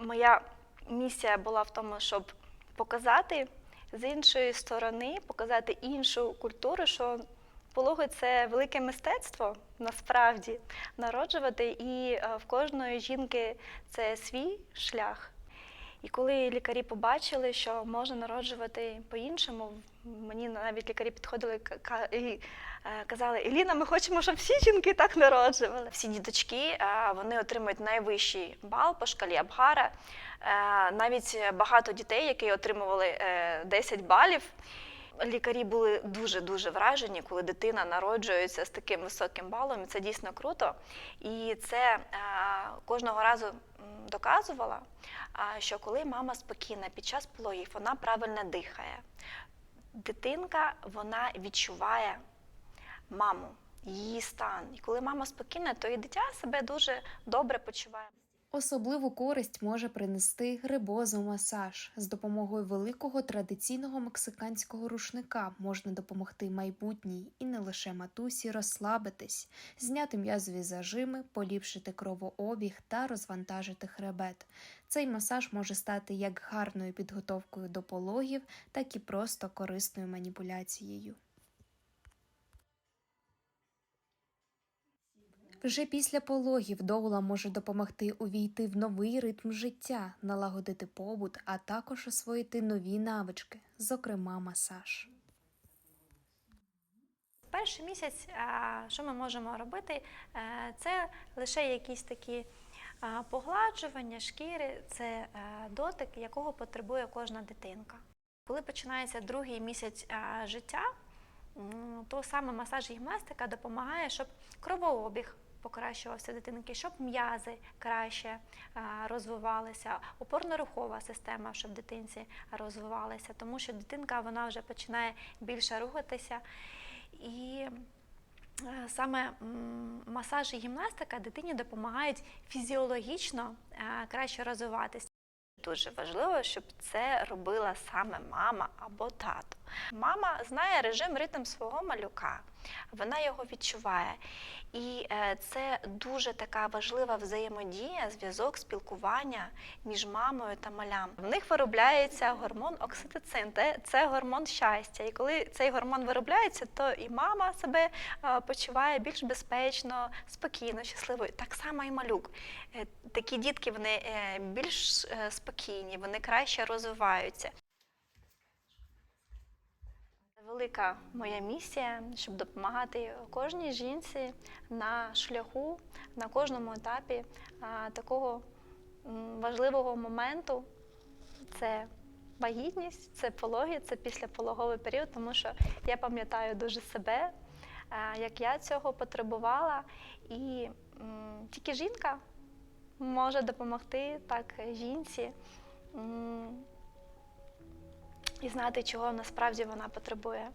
моя місія була в тому, щоб показати з іншої сторони, показати іншу культуру, що пологи це велике мистецтво насправді народжувати, і е, в кожної жінки це свій шлях. І коли лікарі побачили, що можна народжувати по-іншому, мені навіть лікарі підходили і е, казали: Еліна, ми хочемо, щоб всі жінки так народжували. Всі діточки е, вони отримують найвищий бал по шкалі Абгара. Е, Навіть багато дітей, які отримували е, 10 балів. Лікарі були дуже дуже вражені, коли дитина народжується з таким високим балом. Це дійсно круто. І це е, кожного разу доказувала, а, що коли мама спокійна під час пологів, вона правильно дихає. Дитинка вона відчуває маму, її стан. І коли мама спокійна, то і дитя себе дуже добре почуває. Особливу користь може принести рибозомасаж. З допомогою великого традиційного мексиканського рушника можна допомогти майбутній і не лише матусі розслабитись, зняти м'язові зажими, поліпшити кровообіг та розвантажити хребет. Цей масаж може стати як гарною підготовкою до пологів, так і просто корисною маніпуляцією. Вже після пологів доула може допомогти увійти в новий ритм життя, налагодити побут, а також освоїти нові навички, зокрема масаж. Перший місяць, що ми можемо робити, Е, це лише якісь такі погладжування шкіри, це е, дотик, якого потребує кожна дитинка. Коли починається другий місяць життя, то саме масаж гімнастика допомагає, щоб кровообіг покращувався дитинки, щоб м'язи краще розвивалися, опорно-рухова система, щоб дитинці розвивалася, тому що дитинка вона вже починає більше рухатися. І саме масаж і гімнастика дитині допомагають фізіологічно краще розвиватися. Дуже важливо, щоб це робила саме мама або тато. Мама знає режим ритм свого малюка, вона його відчуває. І е, це дуже така важлива взаємодія, зв'язок, спілкування між мамою та малям. В них виробляється гормон окситоцин, це, гормон щастя. І коли цей гормон виробляється, то і мама себе е, почуває більш безпечно, спокійно, щасливою. Так само і малюк. Е, Такі дітки вони більш спокійні, вони краще розвиваються. Велика моя місія, щоб допомагати кожній жінці на шляху, на кожному етапі такого важливого моменту. Це вагітність, це пологи, це післяпологовий період, тому що я пам'ятаю дуже себе, як я цього потребувала, і тільки жінка може допомогти так жінці. І знати, чого насправді вона потребує.